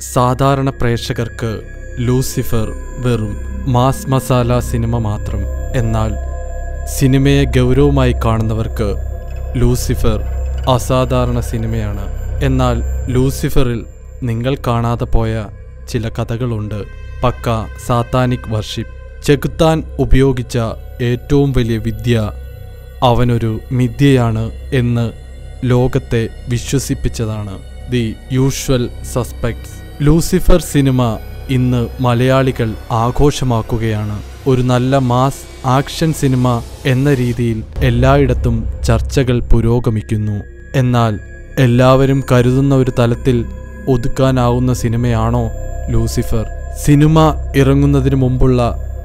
സാധാരണ പ്രേക്ഷകർക്ക് ലൂസിഫർ വെറും മാസ് മസാല സിനിമ മാത്രം. എന്നാൽ സിനിമയെ ഗൗരവമായി കാണുന്നവർക്ക് ലൂസിഫർ അസാധാരണ സിനിമയാണ്. എന്നാൽ ലൂസിഫറിൽ നിങ്ങൾ കാണാതെ പോയ ചില കഥകളുണ്ട്. പക്ക സാത്താനിക് വർഷിപ്പ്. ചെകുത്താൻ ഉപയോഗിച്ച ഏറ്റവും വലിയ വിദ്യ അവനൊരു മിഥ്യയാണ് എന്ന് ലോകത്തെ വിശ്വസിപ്പിച്ചതാണ്. The usual suspects. Lucifer cinema ഇന്ന് മലയാളികൾ ആഘോഷമാക്കുകയാണ്. ഒരു നല്ല മാസ് ആക്ഷൻ സിനിമ എന്ന രീതിയിൽ എല്ലായിടത്തും ചർച്ചകൾ പുരോഗമിക്കുന്നു. എന്നാൽ എല്ലാവരും കരുതുന്ന ഒരു തലത്തിൽ ഒതുക്കാനാവുന്ന സിനിമയാണോ ലൂസിഫർ? സിനിമ ഇറങ്ങുന്നതിന് മുമ്പുള്ള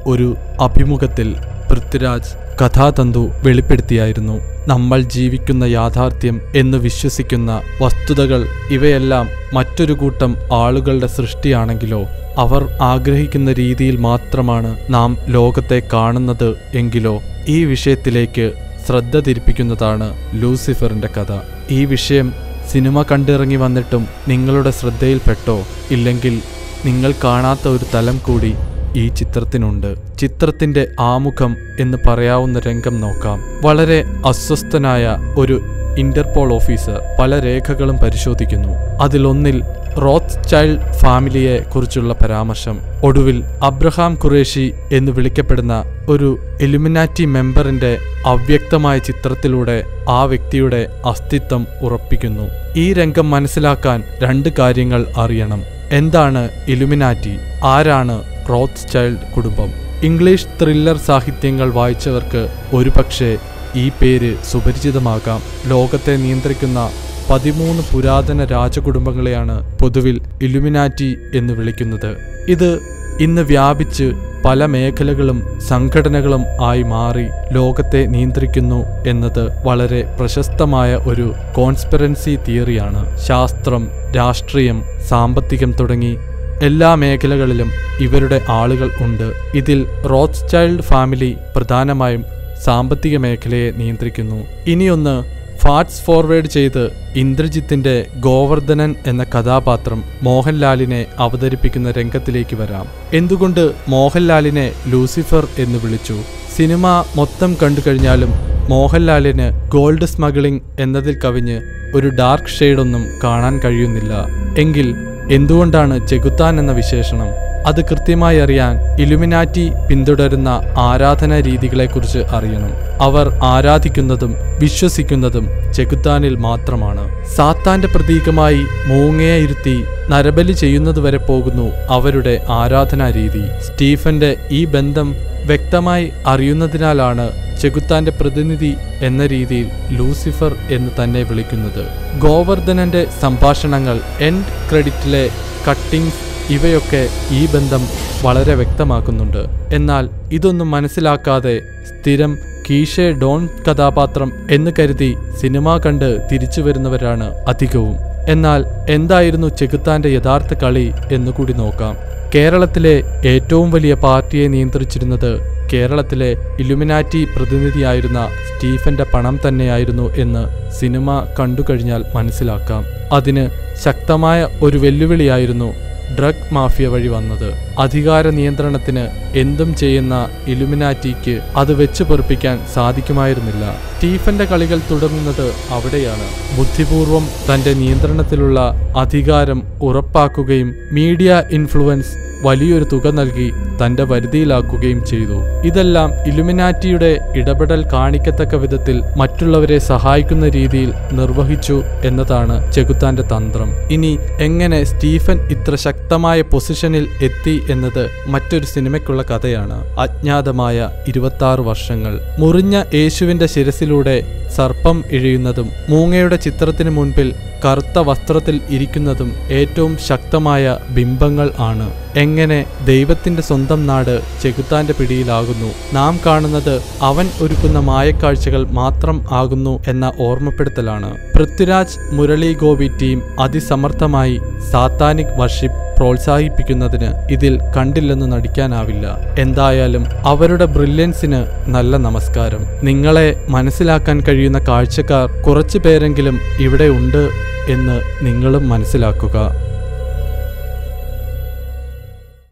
ഒരു അഭിമുഖത്തിൽ പൃഥ്വിരാജ് കഥാതന്തു വെളിപ്പെടുത്തിയായിരുന്നു. നമ്മൾ ജീവിക്കുന്ന യാഥാർത്ഥ്യം എന്ന് വിശ്വസിക്കുന്ന വസ്തുതകൾ ഇവയെല്ലാം മറ്റൊരു കൂട്ടം ആളുകളുടെ സൃഷ്ടിയാണെങ്കിലോ അവർ ആഗ്രഹിക്കുന്ന രീതിയിൽ മാത്രമാണ് നാം ലോകത്തെ കാണുന്നത് എങ്കിലോ ഈ വിഷയത്തിലേക്ക് ശ്രദ്ധ തിരിപ്പിക്കുന്നതാണ് ലൂസിഫറിന്റെ കഥ. ഈ വിഷയം സിനിമ കണ്ടിറങ്ങി വന്നിട്ടും നിങ്ങളുടെ ശ്രദ്ധയിൽപ്പെട്ടോ ഇല്ലെങ്കിൽ നിങ്ങൾ കാണാത്ത ഒരു തലം കൂടി ഈ ചിത്രത്തിനുണ്ട്. ചിത്രത്തിന്റെ ആമുഖം എന്ന് പറയാവുന്ന രംഗം നോക്കാം. വളരെ അസ്വസ്ഥനായ ഒരു ഇന്റർപോൾ ഓഫീസർ പല രേഖകളും പരിശോധിക്കുന്നു. അതിലൊന്നിൽ റോത്ത് ചൈൽഡ് ഫാമിലിയെ കുറിച്ചുള്ള പരാമർശം. ഒടുവിൽ അബ്രഹാം ഖുറേഷി എന്ന് വിളിക്കപ്പെടുന്ന ഒരു എലിമിനാറ്റി മെമ്പറിന്റെ അവ്യക്തമായ ചിത്രത്തിലൂടെ ആ വ്യക്തിയുടെ അസ്തിത്വം ഉറപ്പിക്കുന്നു. ഈ രംഗം മനസ്സിലാക്കാൻ രണ്ട് കാര്യങ്ങൾ അറിയണം. എന്താണ് ഇലുമിനാറ്റി ആരാണ് റോത്ത് ചൈൽഡ് കുടുംബം. ഇംഗ്ലീഷ് ത്രില്ലർ സാഹിത്യങ്ങൾ വായിച്ചവർക്ക് ഒരുപക്ഷെ ഈ പേര് സുപരിചിതമാകാം. ലോകത്തെ നിയന്ത്രിക്കുന്ന പതിമൂന്ന് പുരാതന രാജകുടുംബങ്ങളെയാണ് പൊതുവിൽ ഇലുമിനാറ്റി എന്ന് വിളിക്കുന്നത്. ഇത് ഇന്ന് വ്യാപിച്ച് പല മേഖലകളും സംഘടനകളും ആയി മാറി ലോകത്തെ നിയന്ത്രിക്കുന്നു എന്നത് വളരെ പ്രശസ്തമായ ഒരു കോൺസ്പിറൻസി തിയറിയാണ്. ശാസ്ത്രം രാഷ്ട്രീയം സാമ്പത്തികം തുടങ്ങി എല്ലാ മേഖലകളിലും ഇവരുടെ ആളുകൾ ഉണ്ട്. ഇതിൽ റോത്ത് ചൈൽഡ് ഫാമിലി പ്രധാനമായും സാമ്പത്തിക മേഖലയെ നിയന്ത്രിക്കുന്നു. ഇനിയൊന്ന് ഫാറ്റ്സ് ഫോർവേഡ് ചെയ്ത് ഇന്ദ്രജിത്തിന്റെ ഗോവർദ്ധനൻ എന്ന കഥാപാത്രം മോഹൻലാലിനെ അവതരിപ്പിക്കുന്ന രംഗത്തിലേക്ക് വരാം. എന്തുകൊണ്ട് മോഹൻലാലിനെ ലൂസിഫർ എന്ന് വിളിച്ചു? സിനിമ മൊത്തം കണ്ടു കഴിഞ്ഞാലും മോഹൻലാലിന് ഗോൾഡ് സ്മഗ്ലിംഗ് എന്നതിൽ കവിഞ്ഞ് ഒരു ഡാർക്ക് ഷെയ്ഡൊന്നും കാണാൻ കഴിയുന്നില്ല. എങ്കിൽ എന്തുകൊണ്ടാണ് ചെകുത്താൻ എന്ന വിശേഷണം? അത് കൃത്യമായി അറിയാൻ ഇലുമിനാറ്റി പിന്തുടരുന്ന ആരാധനാ രീതികളെക്കുറിച്ച് അറിയണം. അവർ ആരാധിക്കുന്നതും വിശ്വസിക്കുന്നതും ചെകുത്താനിൽ മാത്രമാണ്. സാത്താന്റെ പ്രതീകമായി മൂങ്ങയെ ഇരുത്തി നരബലി ചെയ്യുന്നതുവരെ പോകുന്നു അവരുടെ ആരാധനാ രീതി. സ്റ്റീഫന്റെ ഈ ബന്ധം വ്യക്തമായി അറിയുന്നതിനാലാണ് ചെകുത്താന്റെ പ്രതിനിധി എന്ന രീതിയിൽ ലൂസിഫർ എന്ന് തന്നെ വിളിക്കുന്നത്. ഗോവർദ്ധനന്റെ സംഭാഷണങ്ങൾ എൻഡ് ക്രെഡിറ്റിലെ കട്ടിങ്സ് ഇവയൊക്കെ ഈ ബന്ധം വളരെ വ്യക്തമാക്കുന്നുണ്ട്. എന്നാൽ ഇതൊന്നും മനസ്സിലാക്കാതെ സ്ഥിരം കീഷെ ഡോൺ കഥാപാത്രം എന്ന് കരുതി സിനിമ കണ്ട് തിരിച്ചു വരുന്നവരാണ് അധികവും. എന്നാൽ എന്തായിരുന്നു ചെകുത്താന്റെ യഥാർത്ഥ കളി എന്നുകൂടി നോക്കാം. കേരളത്തിലെ ഏറ്റവും വലിയ പാർട്ടിയെ നിയന്ത്രിച്ചിരുന്നത് കേരളത്തിലെ ഇലുമിനാറ്റി പ്രതിനിധിയായിരുന്ന സ്റ്റീഫന്റെ പണം തന്നെയായിരുന്നു എന്ന് സിനിമ കണ്ടുകഴിഞ്ഞാൽ മനസ്സിലാക്കാം. അതിന് ശക്തമായ ഒരു വെല്ലുവിളിയായിരുന്നു ഡ്രഗ് മാഫിയ വഴി വന്നത്. അധികാര നിയന്ത്രണത്തിന് എന്തും ചെയ്യുന്ന ഇലുമിനാറ്റിക്ക് അത് വെച്ച് പൊറിപ്പിക്കാൻ സാധിക്കുമായിരുന്നില്ല. സ്റ്റീഫന്റെ കളികൾ തുടങ്ങുന്നത് അവിടെയാണ്. ബുദ്ധിപൂർവം തന്റെ നിയന്ത്രണത്തിലുള്ള അധികാരം ഉറപ്പാക്കുകയും മീഡിയ ഇൻഫ്ലുവൻസ് വലിയൊരു തുക നൽകി തന്റെ വരുതിയിലാക്കുകയും ചെയ്തു. ഇതെല്ലാം ഇലുമിനാറ്റിയുടെ ഇടപെടൽ കാണിക്കത്തക്ക വിധത്തിൽ മറ്റുള്ളവരെ സഹായിക്കുന്ന രീതിയിൽ നിർവഹിച്ചു എന്നതാണ് ചെകുത്താന്റെ തന്ത്രം. ഇനി എങ്ങനെ സ്റ്റീഫൻ ഇത്ര ശക്തമായ പൊസിഷനിൽ എത്തി എന്നത് മറ്റൊരു സിനിമയ്ക്കുള്ള കഥയാണ്. അജ്ഞാതമായ ഇരുപത്തി വർഷങ്ങൾ. മുറിഞ്ഞ യേശുവിന്റെ ശിരസിലൂടെ സർപ്പം ഇഴയുന്നതും മൂങ്ങയുടെ ചിത്രത്തിന് മുൻപിൽ കറുത്ത വസ്ത്രത്തിൽ ഇരിക്കുന്നതും ഏറ്റവും ശക്തമായ ബിംബങ്ങൾ ആണ്. എങ്ങനെ ദൈവത്തിന്റെ സ്വന്തം നാട് ചെകുത്താന്റെ പിടിയിലാകുന്നു? നാം കാണുന്നത് അവൻ ഒരുക്കുന്ന മായക്കാഴ്ചകൾ മാത്രം ആകുന്നു എന്ന ഓർമ്മപ്പെടുത്തലാണ്. പൃഥ്വിരാജ് മുരളി ഗോപി ടീം അതിസമർത്ഥമായി സാത്താനിക് വർഷിപ്പ് പ്രോത്സാഹിപ്പിക്കുന്നതിന് ഇതിൽ കണ്ടില്ലെന്ന് നടിക്കാനാവില്ല. എന്തായാലും അവരുടെ ബ്രില്യൻസിന് നല്ല നമസ്കാരം. നിങ്ങളെ മനസ്സിലാക്കാൻ കഴിയുന്ന കാഴ്ചക്കാർ കുറച്ചു പേരെങ്കിലും ഇവിടെ ഉണ്ട് എന്ന് നിങ്ങളും മനസ്സിലാക്കുക.